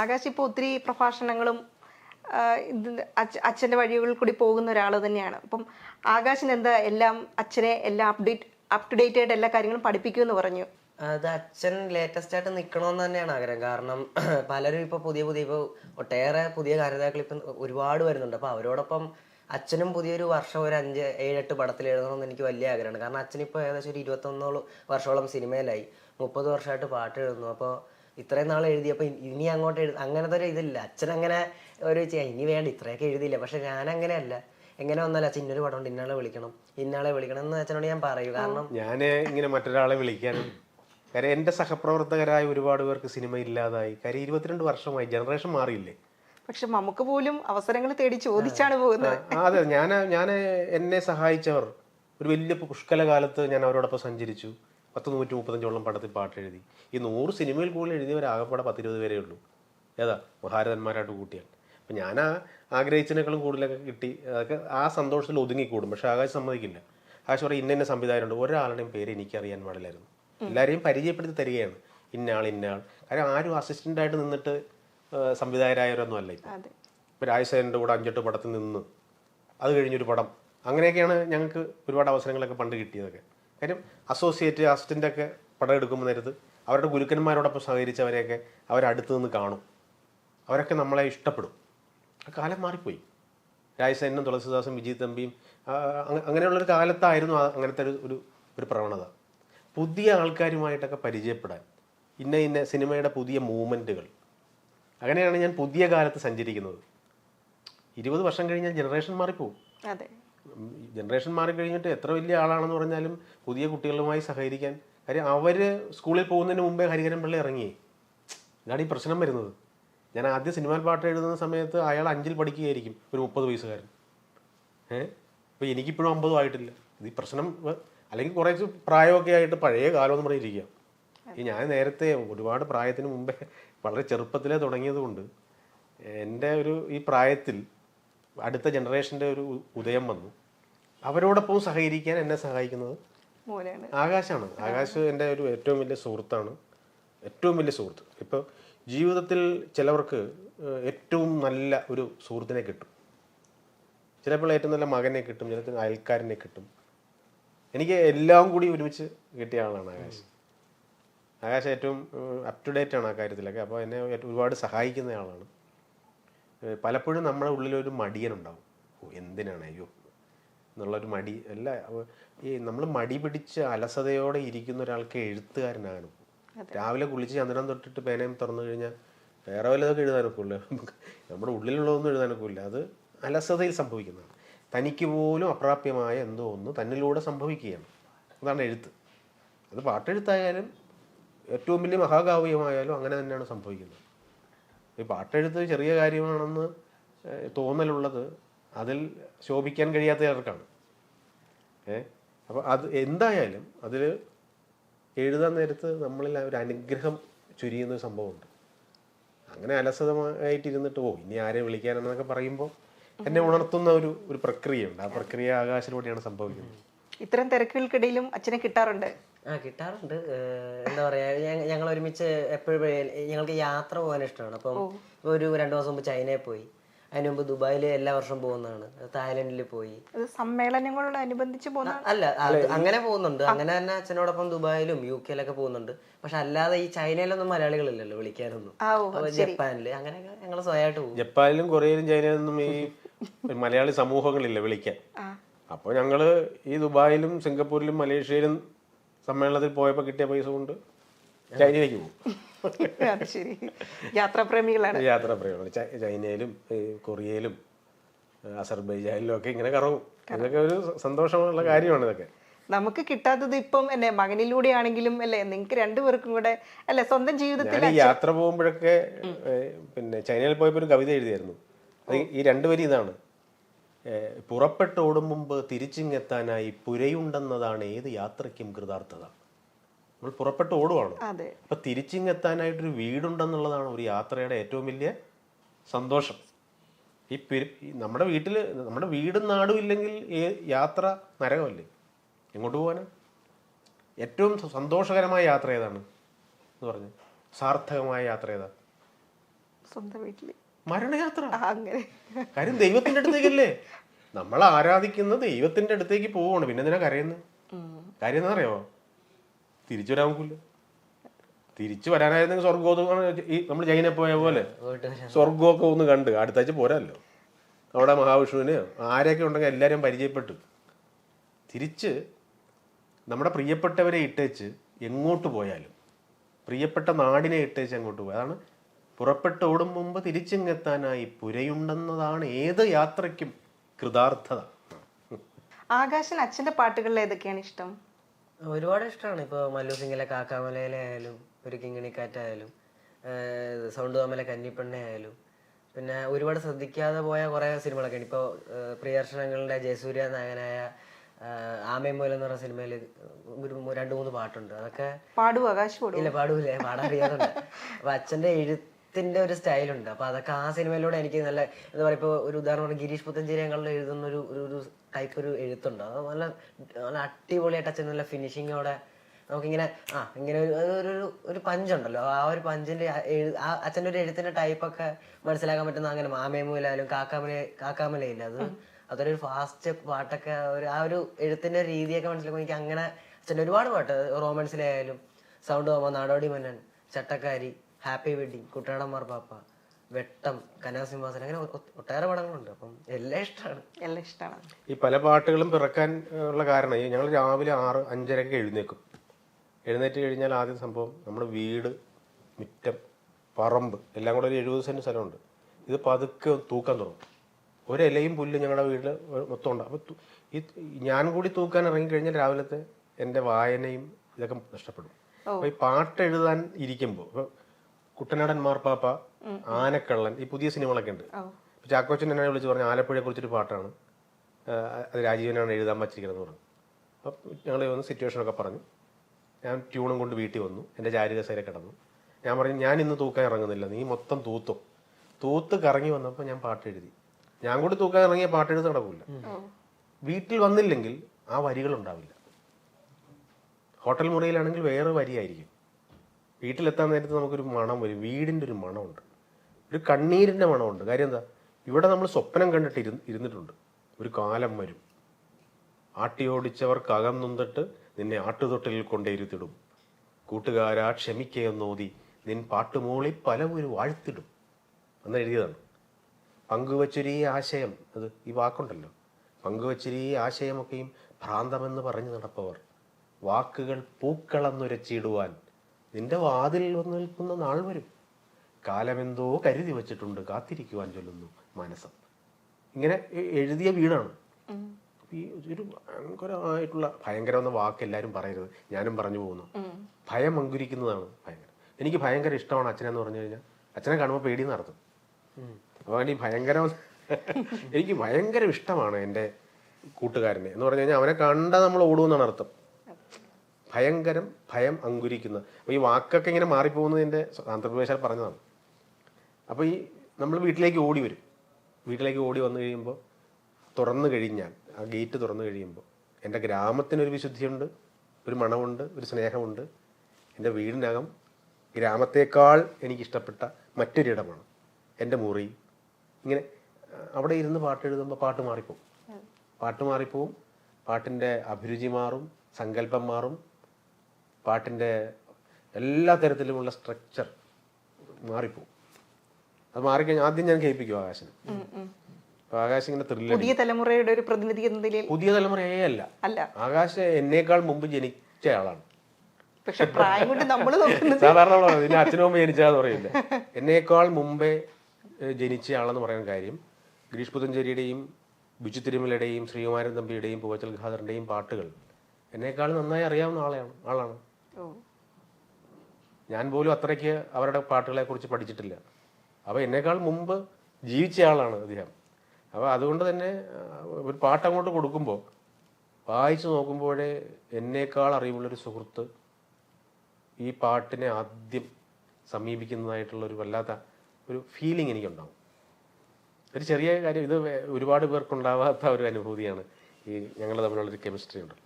ആകാശ് ഇപ്പോൾ ഒത്തിരി പ്രഭാഷണങ്ങളും അച്ഛന്റെ വഴികളിൽ കൂടി പോകുന്ന ഒരാൾ തന്നെയാണ്. അപ്പം ആകാശിന് എന്താ എല്ലാം അച്ഛനെ എല്ലാം അപ്ഡേറ്റ് അപ് ടു ഡേറ്റ് ആയിട്ട് എല്ലാ കാര്യങ്ങളും പഠിപ്പിക്കുമെന്ന് പറഞ്ഞു. അത് അച്ഛൻ ലേറ്റസ്റ്റ് ആയിട്ട് നിൽക്കണമെന്ന് തന്നെയാണ് ആഗ്രഹം. കാരണം പലരും ഇപ്പോൾ പുതിയ പുതിയ ഇപ്പോൾ ഒട്ടേറെ പുതിയ കാര്യതാക്കൾ ഇപ്പം ഒരുപാട് വരുന്നുണ്ട്. അപ്പോൾ അവരോടൊപ്പം അച്ഛനും പുതിയൊരു വർഷം ഒരു അഞ്ച് ഏഴെട്ട് പടത്തിൽ എഴുതണമെന്ന് എനിക്ക് വലിയ ആഗ്രഹമാണ്. കാരണം അച്ഛനിപ്പോൾ ഏകദേശം ഒരു ഇരുപത്തൊന്നോളം വർഷോളം സിനിമയിലായി. മുപ്പത് വർഷമായിട്ട് പാട്ട് എഴുതുന്നു. അപ്പോൾ ഇത്രയും നാൾ എഴുതിയപ്പോൾ ഇനി അങ്ങോട്ട് എഴുതി അങ്ങനത്തെ ഒരു ഇതില്ല. അച്ഛൻ അങ്ങനെ ഒരു ഇനി വേണ്ട ഇത്രയൊക്കെ എഴുതിയില്ല. പക്ഷെ ഞാൻ അങ്ങനെയല്ല എങ്ങനെ വന്നാലും അച്ഛൻ ഇന്നൊരു പടമുണ്ട് ഇന്നാളെ വിളിക്കണം. ഇന്നാളെ വിളിക്കണം എന്ന് അച്ഛനോട് ഞാൻ പറയൂ. കാരണം ഞാൻ ഇങ്ങനെ മറ്റൊരാളെ വിളിക്കാൻ കാര്യം എന്റെ സഹപ്രവർത്തകരായ ഒരുപാട് പേർക്ക് സിനിമ ഇല്ലാതായി. കാര്യം ഇരുപത്തിരണ്ട് വർഷമായി. ജനറേഷൻ മാറിയില്ലേ? പക്ഷെ നമുക്ക് പോലും അവസരങ്ങൾ തേടി ചോദിച്ചാണ് പോകുന്നത്. അതെ ഞാൻ ഞാൻ എന്നെ സഹായിച്ചവർ ഒരു വലിയ പുഷ്കല കാലത്ത് ഞാൻ അവരോടൊപ്പം സഞ്ചരിച്ചു. പത്ത് നൂറ്റി മുപ്പത്തഞ്ചോളം പടത്തിൽ പാട്ട് എഴുതി ഈ നൂറ് സിനിമയിൽ കൂടുതൽ എഴുതിയവരാകപ്പാടെ പത്തിരുപത് പേരേ ഉള്ളൂ. ഏതാ? മഹാരഥന്മാരായിട്ട് കൂട്ടിയാൽ. അപ്പം ഞാൻ ആ ആഗ്രഹിച്ചതിനേക്കാളും കൂടുതലൊക്കെ കിട്ടി. അതൊക്കെ ആ സന്തോഷത്തിൽ ഒതുങ്ങിക്കൂടും. പക്ഷേ ആകാശ് സമ്മതിക്കില്ല. ആകാശ് പറയും ഇന്ന സംവിധായകരുണ്ട്. ഒരാളുടെയും പേര് എനിക്കറിയാൻ പാടില്ലായിരുന്നു. എല്ലാവരെയും പരിചയപ്പെടുത്തി തരികയാണ്. ഇന്നയാൾ ഇന്നയാൾ കാര്യം ആരും അസിസ്റ്റന്റായിട്ട് നിന്നിട്ട് സംവിധായകരായവരൊന്നും അല്ല ഇപ്പം. അതെ. ഇപ്പോൾ രാജസേനന്റെ കൂടെ അഞ്ചെട്ട് പടത്തിൽ നിന്ന് അത് കഴിഞ്ഞൊരു പടം. അങ്ങനെയൊക്കെയാണ് ഞങ്ങൾക്ക് ഒരുപാട് അവസരങ്ങളൊക്കെ പണ്ട് കിട്ടിയതൊക്കെ. കാര്യം അസോസിയേറ്റ് അസിസ്റ്റന്റൊക്കെ പടം എടുക്കുമ്പോൾ നേരത്ത് അവരുടെ ഗുരുക്കന്മാരോടൊപ്പം സഹകരിച്ചവരെയൊക്കെ അവരടുത്ത് നിന്ന് കാണും. അവരൊക്കെ നമ്മളെ ഇഷ്ടപ്പെടും. ആ കാലം മാറിപ്പോയി. രാജസേനും തുളസിദാസും വിജയ് തമ്പിയും അങ്ങനെയുള്ളൊരു കാലത്തായിരുന്നു അങ്ങനത്തെ ഒരു ഒരു ഒരു പ്രവണത. പുതിയ ആൾക്കാരുമായിട്ടൊക്കെ പരിചയപ്പെടാൻ ഇന്ന ഇന്ന സിനിമയുടെ പുതിയ മൂവ്മെന്റുകൾ അങ്ങനെയാണ് ഞാൻ പുതിയ കാലത്ത് സഞ്ചരിക്കുന്നത്. ഇരുപത് വർഷം കഴിഞ്ഞാൽ ജനറേഷൻ മാറിപ്പോവും. അതെ. ജനറേഷൻ മാറിക്കഴിഞ്ഞിട്ട് എത്ര വലിയ ആളാണെന്ന് പറഞ്ഞാലും പുതിയ കുട്ടികളുമായി സഹകരിക്കാൻ. കാര്യം അവർ സ്കൂളിൽ പോകുന്നതിന് മുമ്പേ ഹരിഹരൻ പിള്ള ഇറങ്ങി. ഇതാണ് ഈ പ്രശ്നം വരുന്നത്. ഞാൻ ആദ്യം സിനിമാ പാട്ട് എഴുതുന്ന സമയത്ത് അയാൾ അഞ്ചിൽ പഠിക്കുകയായിരിക്കും ഒരു മുപ്പത് വയസ്സുകാരൻ. ഏഹ് അപ്പോൾ എനിക്കിപ്പോഴും അമ്പതും ആയിട്ടില്ല. ഇത് ഈ പ്രശ്നം അല്ലെങ്കിൽ കുറച്ച് പ്രായമൊക്കെ ആയിട്ട് പഴയ കാലം എന്ന് പറഞ്ഞിരിക്കുക. ഈ ഞാൻ നേരത്തെ ഒരുപാട് പ്രായത്തിന് മുമ്പേ വളരെ ചെറുപ്പത്തിലേ തുടങ്ങിയത് കൊണ്ട് എന്റെ ഒരു ഈ പ്രായത്തിൽ അടുത്ത ജനറേഷന്റെ ഒരു ഉദയം വന്നു. അവരോടൊപ്പം സഹകരിക്കാൻ എന്നെ സഹായിക്കുന്നത് ആകാശാണ്. ആകാശ് എന്റെ ഒരു ഏറ്റവും വലിയ സുഹൃത്താണ്. ഏറ്റവും വലിയ സുഹൃത്ത്. ഇപ്പോൾ ജീവിതത്തിൽ ചിലവർക്ക് ഏറ്റവും നല്ല ഒരു സുഹൃത്തിനെ കിട്ടും. ചിലപ്പോൾ ഏറ്റവും നല്ല മകനെ കിട്ടും ചിലപ്പോൾ അയൽക്കാരനെ കിട്ടും. എനിക്ക് എല്ലാം കൂടി ഒരുമിച്ച് കിട്ടിയ ആളാണ് ആകാശ്. ആകാശ് ഏറ്റവും അപ് ടു ഡേറ്റ് ആണ് ആ കാര്യത്തിലൊക്കെ. അപ്പോൾ എന്നെ ഒരുപാട് സഹായിക്കുന്ന ആളാണ്. പലപ്പോഴും നമ്മുടെ ഉള്ളിലൊരു മടിയനുണ്ടാവും. ഓ എന്തിനാണ്? അയ്യോ എന്നുള്ളൊരു മടി. അല്ല ഈ നമ്മൾ മടി പിടിച്ച് അലസതയോടെ ഇരിക്കുന്ന ഒരാൾക്ക് എഴുത്തുകാരനാകണം. രാവിലെ കുളിച്ച് ചന്ദ്രൻ തൊട്ടിട്ട് പേനയും തുറന്നു കഴിഞ്ഞാൽ വേറെ വല്ലതൊക്കെ എഴുതാനൊക്കില്ല നമ്മുടെ ഉള്ളിലുള്ളതൊന്നും എഴുതാനൊക്കില്ല അത് അലസതയിൽ സംഭവിക്കുന്നതാണ്. തനിക്ക് പോലും അപ്രാപ്യമായ എന്തോ ഒന്ന് തന്നിലൂടെ സംഭവിക്കുകയാണ്. അതാണ് എഴുത്ത്. അത് പാട്ടെഴുത്തായാലും ഏറ്റവും വലിയ മഹാകാവ്യമായാലും അങ്ങനെ തന്നെയാണ് സംഭവിക്കുന്നത്. ഈ പാട്ടെഴുത്ത് ചെറിയ കാര്യമാണെന്ന് തോന്നലുള്ളത് അതിൽ ശോഭിക്കാൻ കഴിയാത്ത ചിലർക്കാണ് ഏ? അപ്പോൾ അത് എന്തായാലും അതിൽ എഴുതാൻ നേരത്ത് നമ്മളിൽ ആ ഒരു അനുഗ്രഹം ചുരിയുന്ന ഒരു സംഭവമുണ്ട്. അങ്ങനെ അലസതമായിട്ടിരുന്നിട്ട് ഓ ഇനി ആരെ വിളിക്കാനെന്നൊക്കെ പറയുമ്പോൾ എന്നെ ഉണർത്തുന്ന ഒരു ഒരു പ്രക്രിയയുണ്ട്. ആ പ്രക്രിയ ആകാശത്തിലൂടെയാണ് സംഭവിക്കുന്നത്. ഇത്തരം തിരക്കുകൾക്കിടയിലും അച്ഛനെ കിട്ടാറുണ്ട്? ആ കിട്ടാറുണ്ട്. എന്താ പറയാ ഞങ്ങൾ ഒരുമിച്ച് എപ്പോഴും ഞങ്ങൾക്ക് യാത്ര പോകാൻ ഇഷ്ടമാണ്. അപ്പം ഒരു രണ്ടു മാസം മുമ്പ് ചൈനയിൽ പോയി. അതിന് മുമ്പ് ദുബായിൽ എല്ലാ വർഷവും പോകുന്നതാണ്. തായ്ലൻഡിൽ പോയി. സമ്മേളനങ്ങളോട് അനുബന്ധിച്ച് പോകുന്ന അല്ല അങ്ങനെ പോകുന്നുണ്ട്. അങ്ങനെ തന്നെ അച്ഛനോടൊപ്പം ദുബായിലും യു കെയിലൊക്കെ പോകുന്നുണ്ട്. പക്ഷെ അല്ലാതെ ഈ ചൈനയിലൊന്നും മലയാളികളില്ലല്ലോ വിളിക്കാനൊന്നും. ജപ്പാനിൽ അങ്ങനെയൊക്കെ ഞങ്ങൾ സ്വയമായിട്ട് പോകും. ജപ്പാനിലും കൊറിയയിലും ചൈനയിലൊന്നും ഈ മലയാളി സമൂഹങ്ങളില്ല വിളിക്കാൻ. അപ്പൊ അപ്പോൾ ഞങ്ങൾ ഈ ദുബായിലും സിംഗപ്പൂരിലും മലേഷ്യയിലും സമ്മേളനത്തിൽ പോയപ്പോൾ കിട്ടിയ പൈസ കൊണ്ട് ചൈനയിലേക്ക് പോകും. അത് ശരി. യാത്രാപ്രേമികളാണ്. യാത്രാപ്രേമികളാണ്. ചൈനയിലും കൊറിയയിലും അസർബൈജാനിലും ഒക്കെ ഇങ്ങനെ കറങ്ങും. ഇതൊക്കെ ഒരു സന്തോഷമുള്ള കാര്യമാണ് ഇതൊക്കെ. നമുക്ക് കിട്ടാത്തത് ഇപ്പം എന്നെ മകനിലൂടെ ആണെങ്കിലും അല്ലേ നിങ്ങൾക്ക് രണ്ടുപേർക്കും കൂടെ അല്ലെ സ്വന്തം ജീവിതത്തിൽ യാത്ര പോകുമ്പോഴൊക്കെ പിന്നെ ചൈനയിൽ പോയപ്പോൾ ഒരു കവിത എഴുതിയായിരുന്നു. ഈ രണ്ടുപേരും ഇതാണ്. പുറപ്പെട്ടോടും മുമ്പ് തിരിച്ചിങ്ങെത്താനായി പുരയുണ്ടെന്നതാണ് ഏത് യാത്രയ്ക്കും കൃതാർത്ഥത. നമ്മൾ പുറപ്പെട്ട് ഓടുവാണ്. അപ്പൊ തിരിച്ചിങ്ങെത്താനായിട്ടൊരു വീടുണ്ടെന്നുള്ളതാണ് ഒരു യാത്രയുടെ ഏറ്റവും വലിയ സന്തോഷം. ഈ നമ്മുടെ വീട്ടിൽ നമ്മുടെ വീടും നാടും ഇല്ലെങ്കിൽ ഈ യാത്ര നരകമല്ലേ? എങ്ങോട്ട് പോകാനാ ഏറ്റവും സന്തോഷകരമായ യാത്ര ഏതാണ്? എന്ന് പറഞ്ഞു. സാർത്ഥകമായ യാത്ര ഏതാ? സ്വന്തം വീട്ടിൽ. മരണയാത്ര. അങ്ങനെ. കാര്യം ദൈവത്തിന്റെ അടുത്തേക്കല്ലേ? നമ്മൾ ആരാധിക്കുന്ന ദൈവത്തിന്റെ അടുത്തേക്ക് പോവാണ്. പിന്നെ എന്തിനാ കരയുന്നത് കാര്യം എന്താ അറിയാമോ തിരിച്ചു വരാൻ നോക്കില്ല തിരിച്ചു വരാനായിരുന്നെങ്കിൽ സ്വർഗോത്ത് ഈ നമ്മൾ ജൈനെ പോയ പോലെ. സ്വർഗമൊക്കെ ഒന്ന് കണ്ട്. അടുത്താഴ്ച പോരാല്ലോ. അവിടെ മഹാവിഷ്ണുവിന് ആരെയൊക്കെ ഉണ്ടെങ്കിൽ എല്ലാവരും പരിചയപ്പെട്ടു. തിരിച്ച് നമ്മുടെ പ്രിയപ്പെട്ടവരെ ഇട്ടേച്ച് എങ്ങോട്ട് പോയാലും പ്രിയപ്പെട്ട നാടിനെ ഇട്ടേച്ച് അങ്ങോട്ട് പോയി അതാണ് പുറപ്പെട്ട് ഓടും മുമ്പ് തിരിച്ചിങ്ങെത്താനായി പുരയുണ്ടെന്നതാണ് ഏത് യാത്രയ്ക്കും കൃതാർത്ഥത. ആകാശൻ അച്ഛന്റെ പാട്ടുകളിൽ ഏതൊക്കെയാണ് ഇഷ്ടം? ഒരുപാട് ഇഷ്ടമാണ് ഇപ്പോൾ മല്ലു സിംഗിലെ കാക്കാമലയിലെ ആയാലും ഒരു കിങ്ങിണിക്കാറ്റായാലും സൗണ്ട് തോമലെ കന്നിപ്പെണ്ണ ആയാലും പിന്നെ ഒരുപാട് ശ്രദ്ധിക്കാതെ പോയ കുറേ സിനിമകളൊക്കെ ഉണ്ട്. ഇപ്പോൾ പ്രിയർഷണങ്ങളുടെ ജയസൂര്യ നായകനായ ആമയും മൂലം എന്ന് പറഞ്ഞ സിനിമയിൽ ഒരു രണ്ടു മൂന്ന് പാട്ടുണ്ട്. അതൊക്കെ പാടുവോ? ഇല്ല പാടൂലേ. പാടാൻ അറിയാറുണ്ട് അപ്പൊ അച്ഛന്റെ എഴുത്തിന്റെ ഒരു സ്റ്റൈലുണ്ട്. അപ്പൊ അതൊക്കെ ആ സിനിമയിലൂടെ എനിക്ക് നല്ല എന്താ പറയുക ഇപ്പോൾ ഒരു ഉദാഹരണം ഗിരീഷ് പുത്തഞ്ചേരിയങ്ങളിൽ എഴുതുന്ന ഒരു ഒരു- ടൈപ്പ് ഒരു എഴുത്തുണ്ട്. അത് നല്ല നല്ല അടിപൊളിയായിട്ട് അച്ഛൻ നല്ല ഫിനിഷിങ്ങോടെ നമുക്കിങ്ങനെ ആ ഇങ്ങനെ ഒരു ഒരു- പഞ്ചുണ്ടല്ലോ ആ ഒരു പഞ്ചിന്റെ ആ അച്ഛന്റെ ഒരു എഴുത്തിന്റെ ടൈപ്പൊക്കെ മനസ്സിലാക്കാൻ പറ്റുന്ന അങ്ങനെ മാമേമൂലായാലും കാക്കാമല കാക്കാമലയില്ല അത് അതൊരു ഫാസ്റ്റ് പാട്ടൊക്കെ ഒരു ആ ഒരു എഴുത്തിന്റെ രീതിയൊക്കെ മനസ്സിലാക്കുമ്പോൾ എനിക്ക് അങ്ങനെ അച്ഛന്റെ ഒരുപാട് പാട്ട് റോമൻസിലായാലും സൗണ്ട് തോമ നാടോടി മന്നൻ ചട്ടക്കാരി ഹാപ്പി വെഡിങ് കുട്ടനാടന്മാർ പാപ്പ വെട്ടം കനാസിംഹാസൻ അങ്ങനെ ഒട്ടേറെ പടങ്ങളുണ്ട്. അപ്പം എല്ലാം ഇഷ്ടമാണ് എല്ലാം ഇഷ്ടമാണ് ഈ പല പാട്ടുകളും പിറക്കാൻ ഉള്ള കാരണം ഞങ്ങൾ രാവിലെ ആറ് അഞ്ചരക്ക് എഴുന്നേക്കും. എഴുന്നേറ്റ് കഴിഞ്ഞാൽ ആദ്യം സംഭവം നമ്മുടെ വീട് മുറ്റം പറമ്പ് എല്ലാം കൂടെ ഒരു എഴുപത് സെന്റ് സ്ഥലമുണ്ട്. ഇത് പതുക്കെ തൂക്കാൻ തുടങ്ങും. ഒരിലയും പുല്ലും ഞങ്ങളുടെ വീട്ടിൽ മൊത്തം ഉണ്ട് അപ്പോൾ ഈ ഞാൻ കൂടി തൂക്കാൻ ഇറങ്ങിക്കഴിഞ്ഞാൽ രാവിലത്തെ എന്റെ വായനയും ഇതൊക്കെ നഷ്ടപ്പെടും. അപ്പോൾ ഈ പാട്ട് എഴുതാൻ ഇരിക്കുമ്പോൾ ഇപ്പോൾ കുട്ടനാടൻ മാർപ്പാപ്പ ആനക്കള്ളൻ ഈ പുതിയ സിനിമകളൊക്കെ ഉണ്ട്. ചാക്കോച്ചൻ എന്നെ വിളിച്ച് പറഞ്ഞു ആലപ്പുഴയെ കുറിച്ചൊരു പാട്ടാണ് അത് രാജീവനാണ് എഴുതാൻ വച്ചിരിക്കുന്നത് പറഞ്ഞു. അപ്പം ഞങ്ങൾ വന്ന് സിറ്റുവേഷനൊക്കെ പറഞ്ഞു. ഞാൻ ട്യൂണും കൊണ്ട് വീട്ടിൽ വന്നു. എന്റെ ചാരുകസേര കിടന്നു. ഞാൻ പറഞ്ഞു ഞാൻ ഇന്ന് തൂക്കാൻ ഇറങ്ങുന്നില്ല. നീ മൊത്തം തൂത്തും. തൂത്ത് കറങ്ങി വന്നപ്പോൾ ഞാൻ പാട്ട് എഴുതി. ഞാൻ കൂടി തൂക്കാൻ ഇറങ്ങിയ പാട്ട് എഴുതി നടക്കില്ല വീട്ടിൽ വന്നില്ലെങ്കിൽ ആ വരികൾ ഉണ്ടാവില്ല. ഹോട്ടൽ മുറിയിലാണെങ്കിൽ വേറെ വരിയായിരിക്കും. വീട്ടിലെത്താൻ നേരത്ത് നമുക്കൊരു മണം വരും. വീടിന്റെ ഒരു മണമുണ്ട്. ഒരു കണ്ണീരിന്റെ മണമുണ്ട്. കാര്യം എന്താ? ഇവിടെ നമ്മൾ സ്വപ്നം കണ്ടിട്ട് ഇരു ഇരുന്നിട്ടുണ്ട്. ഒരു കാലം വരും. ആട്ടിയോടിച്ചവർക്കകം നൊന്നിട്ട് നിന്നെ ആട്ടുതൊട്ടിൽ കൊണ്ടേരുത്തിടും കൂട്ടുകാരാ ക്ഷമിക്കയെന്നോതി നിൻ പാട്ടുമൂളി പല ഒരു വാഴ്ത്തിടും. എന്ന് എഴുതിയതാണ്. പങ്കുവച്ചൊരു ഈ ആശയം അത് ഈ വാക്കുണ്ടല്ലോ. പങ്കുവച്ചൊരു ഈ ആശയമൊക്കെയും ഭ്രാന്തമെന്ന് പറഞ്ഞു നടപ്പവർ. വാക്കുകൾ പൂക്കളെന്നുരച്ചിടുവാൻ നിന്റെ വാതിൽ വന്ന് നിൽക്കുന്ന നാൾ വരും. കാലമെന്തോ കരുതി വച്ചിട്ടുണ്ട് കാത്തിരിക്കുവാൻ ചൊല്ലുന്നു മനസ്സം ഇങ്ങനെ എഴുതിയ വീടാണ്. ഈ ഒരു ഭയങ്കരമായിട്ടുള്ള ഭയങ്കര എന്ന വാക്ക് എല്ലാവരും പറയരുത്. ഞാനും പറഞ്ഞു പോകുന്നു. ഭയം അങ്കുരിക്കുന്നതാണ് ഭയങ്കര. എനിക്ക് ഭയങ്കര ഇഷ്ടമാണ് അച്ഛനെന്ന് പറഞ്ഞു കഴിഞ്ഞാൽ. അച്ഛനെ കാണുമ്പോൾ പേടി നടത്തും. അപ്പോൾ ഈ ഭയങ്കര എനിക്ക് ഭയങ്കര ഇഷ്ടമാണ് എന്റെ കൂട്ടുകാരനെ. എന്ന് പറഞ്ഞു കഴിഞ്ഞാൽ അവനെ കണ്ടാൽ നമ്മൾ ഓടുമെന്നാണ് അർത്ഥം. ഭയങ്കരം ഭയം അങ്കുരിക്കുന്നത് അപ്പോൾ ഈ വാക്കൊക്കെ ഇങ്ങനെ മാറിപ്പോകുന്നതിന്റെ ആന്ധ്രപ്രദേശാൽ പറഞ്ഞതാണ്. അപ്പോൾ ഈ നമ്മൾ വീട്ടിലേക്ക് ഓടി വരും. വീട്ടിലേക്ക് ഓടി വന്നു കഴിയുമ്പോൾ തുറന്നു കഴിഞ്ഞാൽ ആ ഗേറ്റ് തുറന്നു കഴിയുമ്പോൾ എന്റെ ഗ്രാമത്തിനൊരു വിശുദ്ധിയുണ്ട് ഒരു മണമുണ്ട് ഒരു സ്നേഹമുണ്ട്. എന്റെ വീടിനകം ഗ്രാമത്തേക്കാൾ എനിക്കിഷ്ടപ്പെട്ട മറ്റൊരിടമാണ് എന്റെ മുറി. ഇങ്ങനെ അവിടെ ഇരുന്ന് പാട്ട് എഴുതുമ്പോൾ പാട്ട് മാറിപ്പോവും പാട്ട് മാറിപ്പോവും പാട്ടിന്റെ അഭിരുചി മാറും സങ്കല്പം മാറും. പാട്ടിന്റെ എല്ലാ തരത്തിലുമുള്ള സ്ട്രക്ചർ മാറിപ്പോവും. അത് മാറിക്കഴിഞ്ഞാൽ ആദ്യം ഞാൻ കേൾപ്പിക്കും ആകാശന്. ആകാശ ആകാശ് ഇങ്ങനെ ത്രില്ല പുതിയ തലമുറയുടെ ഒരു പ്രതിനിധി എന്ന നിലയിൽ? പുതിയ തലമുറയേ അല്ല. അല്ല. ആകാശ് എന്നേക്കാൾ മുമ്പ് ജനിച്ച ആളാണ്. പക്ഷെ പ്രായം കൊണ്ട് നമ്മൾ നോക്കുന്നത് സാധാരണ നിന്നെ അച്ഛനും മുമ്പ് ജനിച്ചാന്ന് പറയില്ല? എന്നേക്കാൾ മുമ്പേ ഏഹ്, ജനിച്ച ആളെന്ന് പറയുന്ന കാര്യം ഗിരീഷ് പുതഞ്ചേരിയുടെയും ബിജു തിരുമലയുടെയും ശ്രീകുമാരൻ തമ്പിയുടെയും പൂവച്ചൽ ഖാദറിന്റെയും പാട്ടുകൾ എന്നേക്കാൾ നന്നായി അറിയാവുന്ന ആളെയാണ് ആളാണ്. ഞാൻ പോലും അത്രയ്ക്ക് അവരുടെ പാട്ടുകളെ കുറിച്ച് പഠിച്ചിട്ടില്ല. അപ്പോൾ എന്നേക്കാൾ മുമ്പ് ജീവിച്ച ആളാണ് അദ്ദേഹം. അപ്പോൾ അതുകൊണ്ട് തന്നെ ഒരു പാട്ട് അങ്ങോട്ട് കൊടുക്കുമ്പോൾ വായിച്ചു നോക്കുമ്പോഴേ എന്നേക്കാൾ അറിവുള്ളൊരു സുഹൃത്ത് ഈ പാട്ടിനെ ആദ്യം സമീപിക്കുന്നതായിട്ടുള്ള ഒരു വല്ലാത്ത ഒരു ഫീലിംഗ് എനിക്കുണ്ടാവും. ഒരു ചെറിയ കാര്യം ഇത് ഒരുപാട് പേർക്കുണ്ടാവാത്ത ഒരു അനുഭൂതിയാണ് ഈ ഞങ്ങൾ തമ്മിലുള്ളൊരു കെമിസ്ട്രി ഉണ്ട്